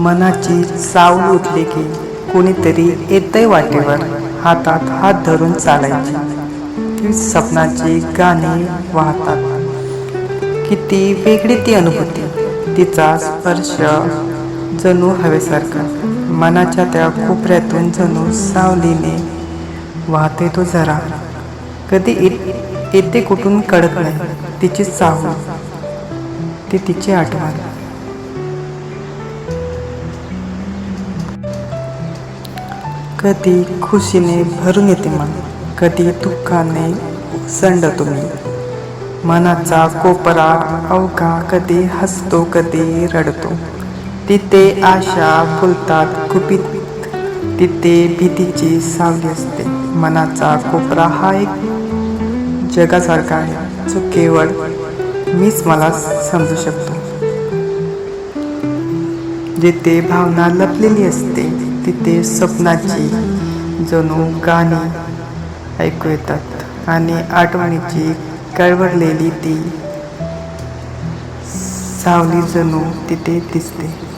मनाची सावल उठली की कोणीतरी येतंय वाटेवर हातात हात धरून चालायची. ती स्वप्नाची गाणी वाहतात. किती वेगळी ती अनुभूती तिचा स्पर्श जणू हवेसारखा. मनाच्या त्या कोपऱ्यातून जणू सावलीने वाहते तो जरा. कधी येते कुठून कळत नाही तिची सावली ती तिची आठवण. कधी खुशीने भरून येते मन कधी दुःखाने संडतो मी. मनाचा कोपरा अवघा कधी हसतो कधी रडतो. तिथे आशा फुलतात कुपित तिथे भीतीची सावली असते. मनाचा कोपरा हा एक जगासारखा आहे जो केवळ मीच मला समजू शकतो. जिथे भावना लपलेली असते तिथे स्वप्नाची जणू गाणी ऐकू येतात. आणि आठवणीची कळवळलेली ती सावली जणू तिथे दिसते.